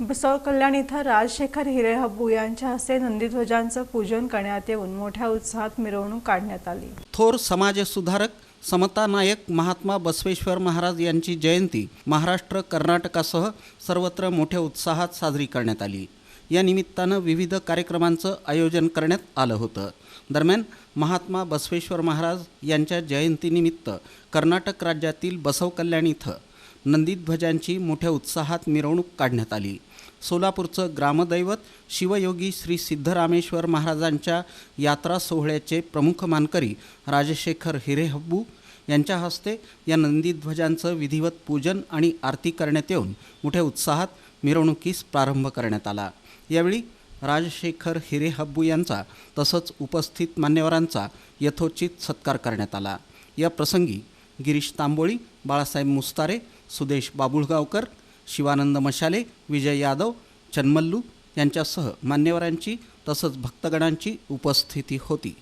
बसव कल्याण इथं राजशेखर हिरेहब्बू यांच्या हस्ते नंदीध्वजांचं पूजन करण्यात येऊन मोठ्या उत्साहात मिरवणूक काढण्यात आली. थोर समाजसुधारक समता नायक महात्मा बसवेश्वर महाराज यांची जयंती महाराष्ट्र कर्नाटकासह सर्वत्र मोठ्या उत्साहात साजरी करण्यात आली. या निमित्तानं विविध कार्यक्रमांचं आयोजन करण्यात आलं होतं. दरम्यान महात्मा बसवेश्वर महाराज यांच्या जयंतीनिमित्त कर्नाटक राज्यातील बसव कल्याण इथं नंदीध्वजांची मोठ्या उत्साहात मिरवणूक काढण्यात आली. सोलापूरचं ग्रामदैवत शिवयोगी श्री सिद्धरामेश्वर महाराजांच्या यात्रा सोहळ्याचे प्रमुख मानकरी राजशेखर हिरेहब्बू यांच्या हस्ते या नंदीध्वजांचं विधिवत पूजन आणि आरती करण्यात येऊन मोठ्या उत्साहात मिरवणुकीस प्रारंभ करण्यात आला. यावेळी राजशेखर हिरेहब्बू यांचा तसंच उपस्थित मान्यवरांचा यथोचित सत्कार करण्यात आला. या प्रसंगी गिरीश तांबोळी बाळासाहेब मुस्तारे सुदेश बाबुळगावकर शिवानंद मशाले विजय यादव चन्मल्लू यांच्यासह मान्यवरांची तसंच भक्तगणांची उपस्थिती होती.